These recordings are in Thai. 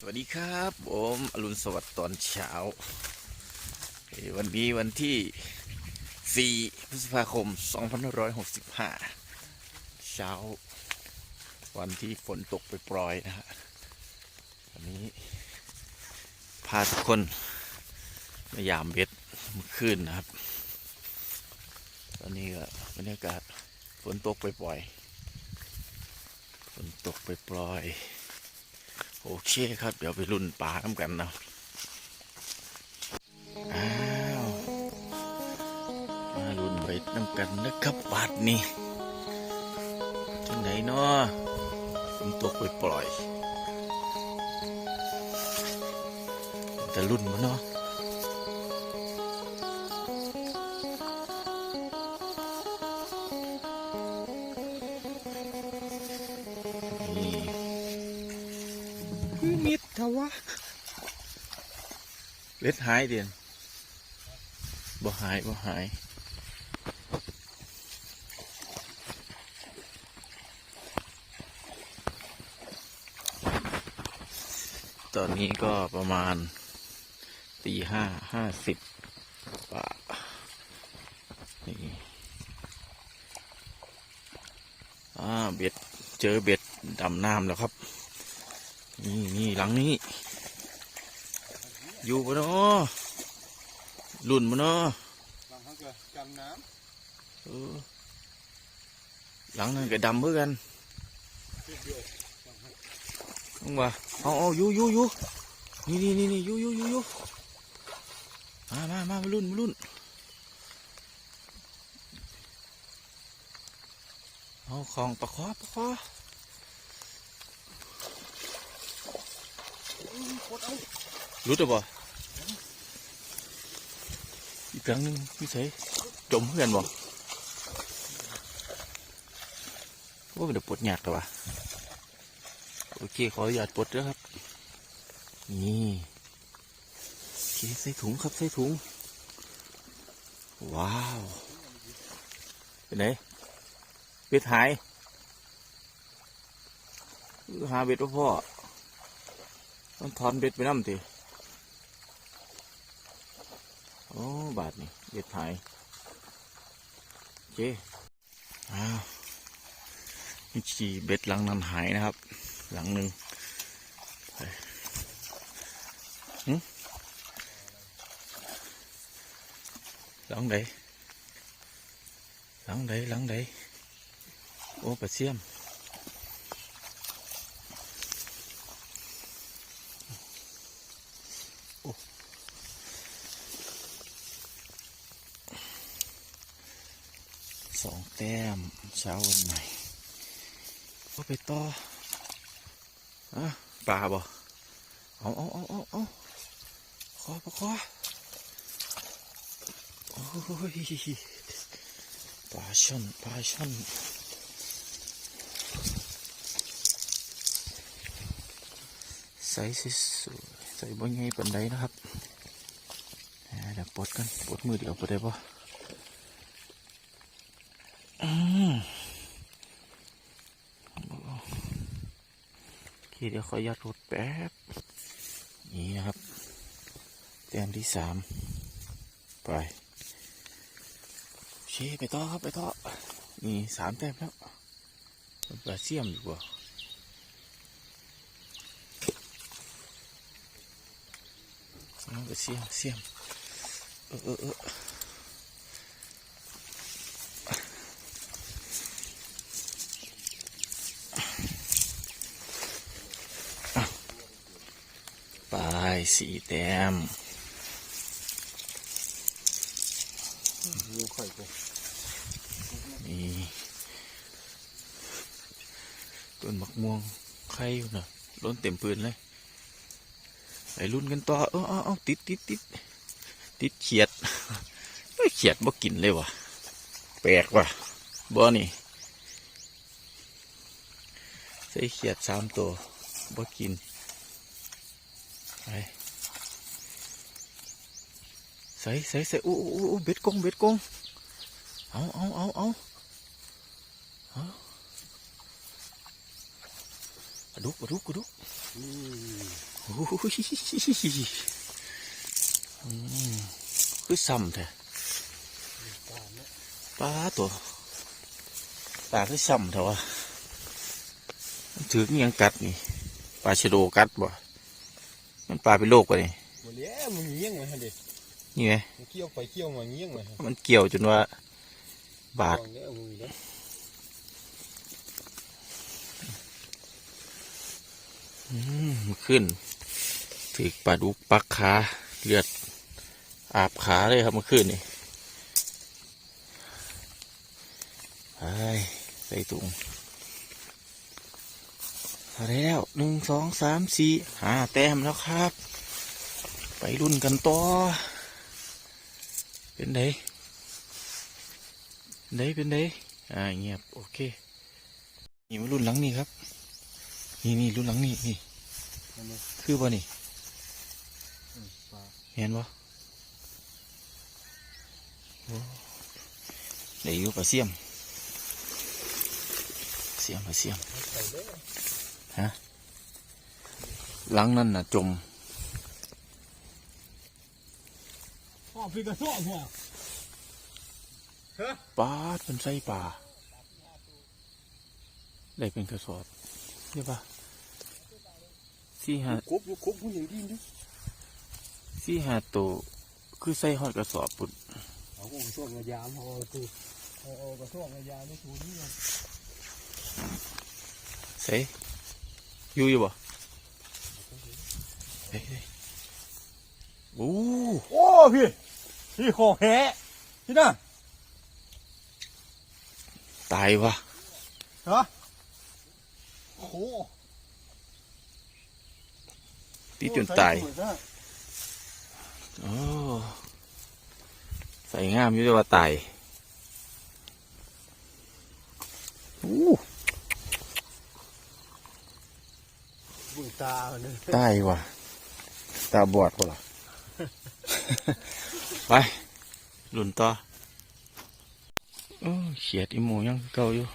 สวัสดีครับผมอรุณสวัสดิ์ตอนเช้า วันนี้วันที่ 4 พฤษภาคม 2565 เช้า วันที่ฝนตกไปปล่อยนะฮะวันนี้ พาทุกคนมายามเบ็ดเมื่อคืนนะครับ ตอนนี้ก็บรรยากาศฝนตกไปปล่อยฝนตกไปปล่อย โอเคครับ เดี๋ยวไปรุ่นปลาน้ำกันนะอ้าวมารุ่นไปน้ำกันนะครับบาดนี่จังไหนเนาะฝนตกไปปล่อยแต่รุ่นมันเนาะนี่ เล็ดหายเดียนบ่หายบ่หายตอนนี้ก็ประมาณตีห้าห้าสิบป่านี่อ่าเบ็ดเจอเบ็ดดำน้ำแล้วครับ นี่นี่หลังนี้ อยู่ปะเนาะรุ่นปะเนาะบางครั้งก็จำน้เออหลังนั้นก็ดำเหมือนกันำเดียวต้องว่าเอาเอาอยู่อยู่อยู่นี่นี่นี่นี่อยู่อยู่อยู่อยู่มามามามารุ่นมารุ่นเอาของประคอประคอโคตรเอา รู้ตัวบ่อีกครั้งหนึงพี่เสยจมเพื่อนบ่ว่าเดี๋ยวปวดหยากแต่ว่าโอเค ขออนุญาตปลดด้วยครับ นี่โอเคใส่ถุงครับใส่ถุง ว้าวเป็นไงเบ็ดหายหาเบ็ดว่าพ่อ ต้องถอนเบ็ดไปน้ำทีโอ้ บาทนี่เบ็ดหายโอเคอ้าวนี่ขี่เบ็ดหลังนั้นหายนะครับ หลังหนึ่งหลังใดหลังใดหลังใดโอ้ปลาเสียม สองแต้มเช้าวันใหม่ก็ไปต่ออะปลาบ่เอาเอาเอาเอาเอาขอปะขอโอ้ยปลาช่อนปลาช่อนใส่สวยใส่บ่ใหญ่ปานใดนะครับเดี๋ยวปลดกันปลดมือเดี๋ยวปลดได้ปะ อืมโอเดี๋ยวขอยัดรถแป๊บ นี่นะครับ แต้มที่สามไปโอเคไปต่อครับไปต่อ นี่สามแต้มแล้วมันปลาเสี่ยมดีกว่าเอาเสี่ยมเสี่ยม เออเออเออ ไป สี่แต้มดูไข่กูนี่ต้นมะม่วงไข่อยู่นะล้นเต็มปืนเลยไปรุ่นกันต่อเออเออาติดติดติดติดเขียดไม่เขียดบ่กินเลยวะแปลกว่ะบ่นี่ใส่เขียดสามตัวบ่กิน ไปใส่ใส่ใส่อู้อู้อู้เบ็ดกงเบ็ดกงเอาเอาเอาเอาอาปลาดุกปลาดุกปลาดุกอืมโอ้ยคือซ้ำแท้ปลาตัวปลาคือซ้ำแท้วะถืออิหยังกัดนี่ปลาชะโดกัดบ่ มันปลาเป็นโรคปะนี่หมดแล้วมึงเงี้ยงมาฮะเด็กนี่ไงมึงเกี่ยวไปเกี่ยวมาเงี้ยงมาฮะมันเกี่ยวจนว่า บาดลองแล้วมึงเนี่ยอืมมันขึ้นถือปลาดุกปักขาเลือดอาบขาเลยครับเมื่อคืนนี่ไปใส่ถุง เอาแล้วหนึ่งสองสามสี่ห้าแต้มแล้วครับ ไปรุ่นกันต่อ เป็นไดเป็นไดเป็นไดอ่าเงียบโอเคนี่มารุ่นหลังนี่ครับ นี่นี่รุ่นหลังนี่นี่คือบ่นี่เห็นบ่โอ้ได้อยู่ปลาเสียมเสียมปลาเสียม ใส่เด้อหลังนั่นน่ะจมพ่อพี่กระสอบพ่อฮะปลาดเป็นไส้ปลาได้เป็นกระสอบใช่ปะสี่ห้าครบอยู่ครบผู้หญิงดีนะสี่ห้าตัวคือใส่ฮอดกระสอบปุ่นเอากระสอบมายามเอาตัวเอาเอากระสอบมายามไม่ถูกนี่นะใส่ อยู่อยู่บ่เฮ้ยเฮ้ยโอ้โอ้พี่พี่ขอแหพี่น่ะตายวะฮะโอ้ตีจนตายใส่สวนะโอ้ใส่งามอยู่ด้วยว่าตายอู้ บุญตาเนี่ยตายว่ะ ตาบอดป่ะล่ะไปหลุนต่ออ้เขียดอีหมูยังเก่าอยู่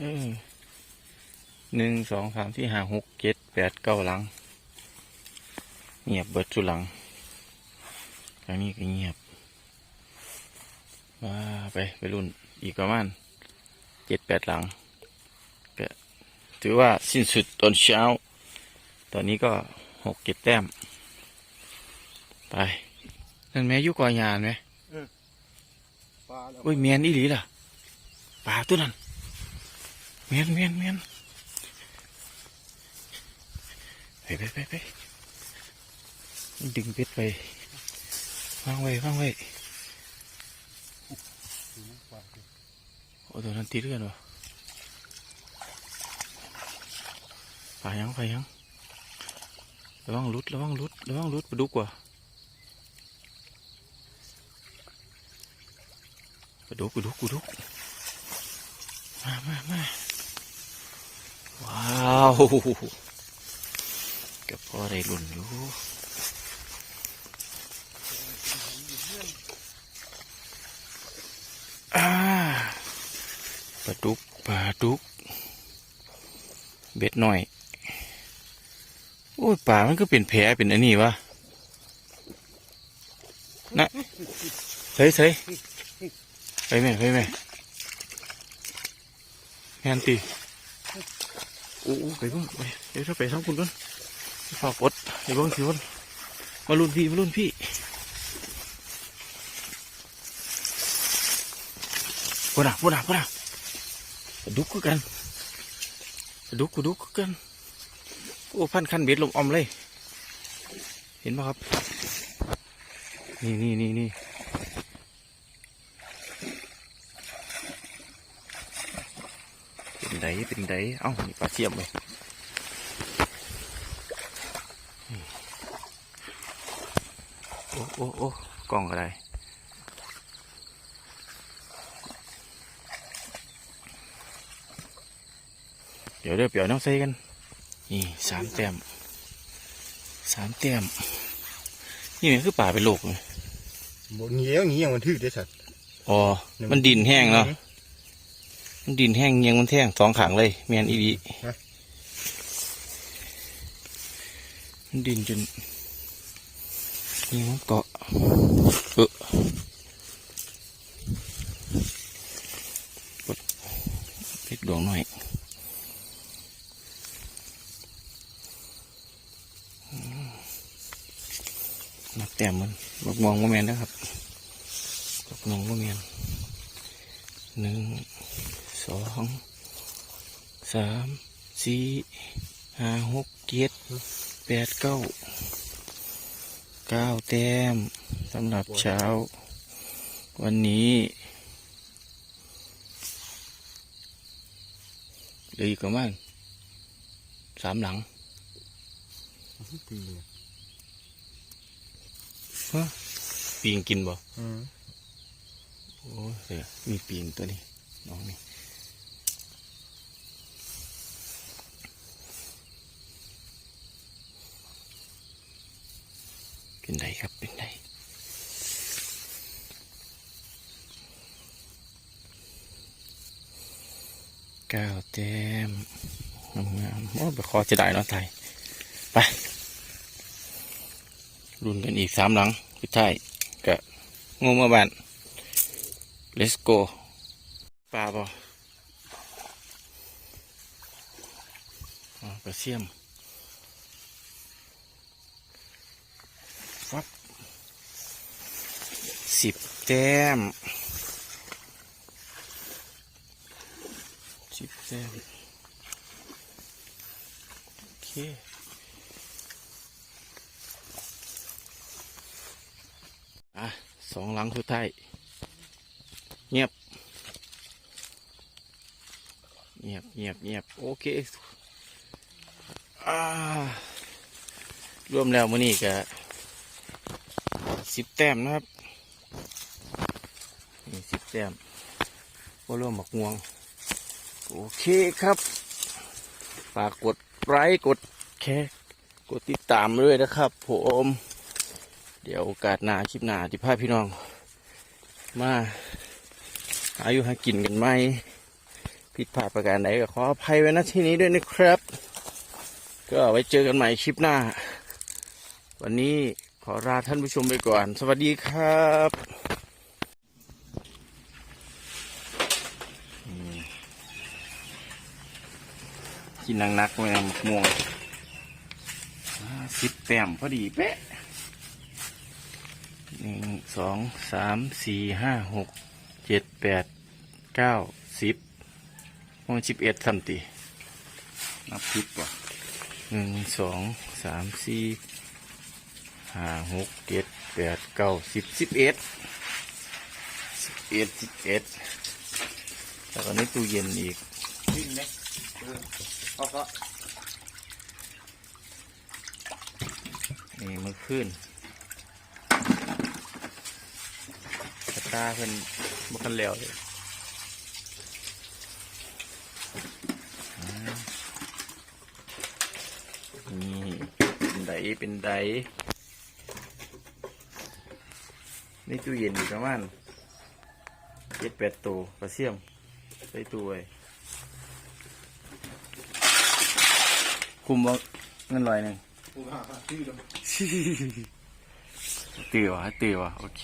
เออหนึ่งสองสามสี่ห้าหกเจ็ดแปดเก้าหลัง เงียบเบิดสุหลังครั้งนี้ก็เงียบว่าไปไปรุ่นอีกประมาณเจ็ดแปดหลัง ถือว่าสิ้นสุดตอนเช้า ตอนนี้ก็หกเจ็ดแต้ม ไปนั่นแม่อยุกอยานไหมปลาแล้วโอ้ยเมียนอีหลีล่ะปลาตัวนั้นเมียนเมียนเมียนไปไปไปไปดึงเป็ดไปวางไว้วางไว้โอ้ตัวนั้นติดกันวะ ปลายังปลายังระวังหลุดระวังหลุดระวังหลุดปลาดุกว่ะปลาดุกปลาดุกปลาดุกมามามาว้าวก็พอได้ลุ่นอยู่อ่าปลาดุกปลาดุก เบ็ดหน่อย โอ้ยป่ามันก็เป็นแผลเป็นอันนี้วะนะเฮ้ยเฮ้ยไปไหมไปไหมแฮนตีโอ้ไปบ้างไปเดี๋ยวถ้าไปทั้งคุณก่อนฝากปลดไปเบ้างสิวันมารุ่นพี่มารุ่นพี่พูดนะพูดนะพูดนะกระดุกกันกระดุกกระดุกคือกัน โอ้พันคันเบ็ดลมอมเลย เห็นไหมครับ นี่นี่นี่นี่เป็นไดเป็นไดเอ้านี่ปลาเทียมเลยโอ้โอ้โอ้กล้องอะไรเดี๋ยวเดี๋ยวเปียวน้ำใส่กัน นี่สามแต้มสามแต้มนี่มันคือป่าเป็นโลกเลยบนเงี้ยเงี้ยมันทื่อได้สัตว์อ๋อ มันดินแห้งเนาะมันดินแห้งเงี้ยมันแท้งสองขังเลยเมียนอีดีมันดินจนนี่มันเกาะเออปิดดวงหน่อย นับแต้มมันบักมองว่าแมนนะครับบักมองว่าแมนหนึ่งสองสามสี่ห้าหกเจ็ดแปดเก้าเก้าแต้มสำหรับเช้า วันนี้เหลืออีกประมาณสามหลังตีเลย ปีงกินบ่อืมโอ้เสือมีปีงตัวนี้น้องนี่เป็นไดครับเป็นไดเก้าแต้มงามๆโอ้ไปคอจะได้เนาะไทยไป รุ่นกันอีกสามหลังพี่ไทยกับงูมาบ้าน let's go ปลาบอ๋อกระเทียมฟับสิบแต้มสิบแต้มโอเค อะสองหลังสุดท้ายเงียบ เงียบเงียบเงียบโอเคอ่ารวมแล้วมื้อนี้ก็สิบแต้มนะครับนี่สิบแต้มก็รวมหมักม่วง โอเคครับ ฝากกดไลค์กดแชร์กดติดตามด้วยนะครับผม เดี๋ยวโอกาสหน้าคลิปหน้าที่พาพี่น้อง มาหาอยู่หากินกันไหมผิดพลาดประการใดก็ขออภัยไว้ณที่นี้ด้วยนะครับ ก็ไว้เจอกันใหม่คลิปหน้า วันนี้ขอลาท่านผู้ชมไปก่อน สวัสดีครับกินนังนักๆแม่มะม่วงสิบแต้มพอดีเป๊ะ หนึ่งสองสามสี่ห้าหกเจ็ดแปดเก้าสิบโอ้สิบเอ็ดสัมตินับผิดป่ะหนึ่งสองสามสี่ห้าหกเจ็ดแปดเก้าสิบสิบเอ็ดสิบเอ็ดสิบเอ็ดแล้วก็ในตู้เย็นอีกวิ่งเล็กเออเอาก็นี่มันขึ้นกระ ตาเพิ่นบ่คันแล้วเลยอ่านี่เป็นไดเป็นไดนี่ตู้เย็นอยู่ประมาณเจ็ดแปดตัวกระเสียมใส่ตู้ไว้คุมว่าเงินลอยหนึ่งกูหาชื่อแล้วตื่นวะตื่นวะโอเค